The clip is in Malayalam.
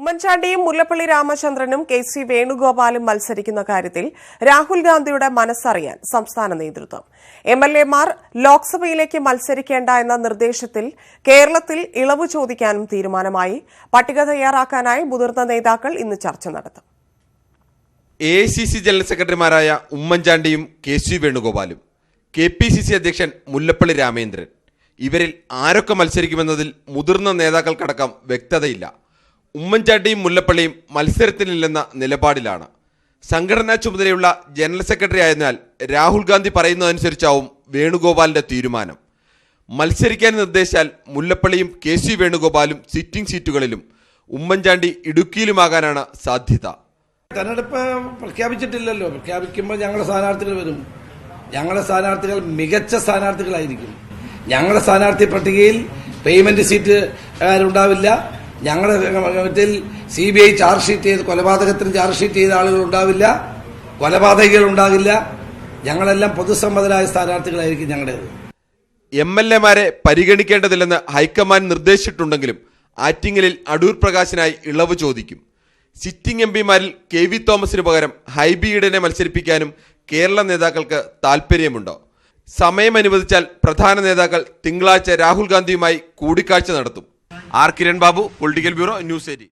ഉമ്മൻചാണ്ടിയും മുല്ലപ്പള്ളി രാമചന്ദ്രനും കെ സി വേണുഗോപാലും മത്സരിക്കുന്ന കാര്യത്തിൽ രാഹുൽ ഗാന്ധിയുടെ മനസ്സറിയാൻ സംസ്ഥാന നേതൃത്വം. എം എൽ എമാർ ലോക്സഭയിലേക്ക് മത്സരിക്കേണ്ട എന്ന നിർദ്ദേശത്തിൽ കേരളത്തിൽ ഇളവ് ചോദിക്കാനും തീരുമാനമായി. പട്ടിക തയ്യാറാക്കാനായി മുതിർന്ന നേതാക്കൾ ഇന്ന് ചർച്ച നടത്തും. എ സി സി ജനറൽ സെക്രട്ടറിമാരായ ഉമ്മൻചാണ്ടിയും കെ സി വേണുഗോപാലും കെ പി സി സി അധ്യക്ഷൻ മുല്ലപ്പള്ളി രാമേന്ദ്രൻ ഇവരിൽ ആരൊക്കെ മത്സരിക്കുമെന്നതിൽ മുതിർന്ന നേതാക്കൾക്കടക്കം വ്യക്തതയില്ല. ഉമ്മൻചാണ്ടിയും മുല്ലപ്പള്ളിയും മത്സരത്തിനില്ലെന്ന നിലപാടിലാണ്. സംഘടനാ ചുമതലയുള്ള ജനറൽ സെക്രട്ടറി ആയതിനാൽ രാഹുൽ ഗാന്ധി പറയുന്നതനുസരിച്ചാവും വേണുഗോപാലിന്റെ തീരുമാനം. മത്സരിക്കാൻ നിർദ്ദേശിച്ചാൽ മുല്ലപ്പള്ളിയും കെ സി വേണുഗോപാലും സിറ്റിംഗ് സീറ്റുകളിലും ഉമ്മൻചാണ്ടി ഇടുക്കിയിലുമാകാനാണ് സാധ്യത. തെരഞ്ഞെടുപ്പ് പ്രഖ്യാപിച്ചിട്ടില്ലല്ലോ. പ്രഖ്യാപിക്കുമ്പോൾ ഞങ്ങളുടെ സ്ഥാനാർത്ഥികൾ വരും. ഞങ്ങളുടെ സ്ഥാനാർത്ഥികൾ മികച്ച സ്ഥാനാർത്ഥികളായിരിക്കും. ഞങ്ങളുടെ സ്ഥാനാർത്ഥി പട്ടികയിൽ പേയ്മെന്റ് സീറ്റുകാരുണ്ടാവില്ല ഞങ്ങളുടെ മറ്റിൽ C B I charge sheet ചെയ്ത് കൊലപാതകത്തിന് ചാർജ് ഷീറ്റ് ചെയ്ത ആളുകൾ ഉണ്ടാവില്ല. കൊലപാതകികൾ ഉണ്ടാകില്ല ഞങ്ങളെല്ലാം പൊതുസമ്മതരായ സ്ഥാനാർത്ഥികളായിരിക്കും ഞങ്ങളുടേത് എം എൽ എമാരെ പരിഗണിക്കേണ്ടതില്ലെന്ന് ഹൈക്കമാൻഡ് നിർദ്ദേശിച്ചിട്ടുണ്ടെങ്കിലും ആറ്റിങ്ങലിൽ അടൂർ പ്രകാശിനായി ഇളവ് ചോദിക്കും. സിറ്റിംഗ് എം പിമാരിൽ കെ വി തോമസിന് പകരം ഹൈബി മത്സരിപ്പിക്കാനും കേരള നേതാക്കൾക്ക് താൽപ്പര്യമുണ്ടോ? സമയം അനുവദിച്ചാൽ പ്രധാന നേതാക്കൾ തിങ്കളാഴ്ച രാഹുൽ ഗാന്ധിയുമായി കൂടിക്കാഴ്ച നടത്തും. R Kiran Babu political bureau news eighty.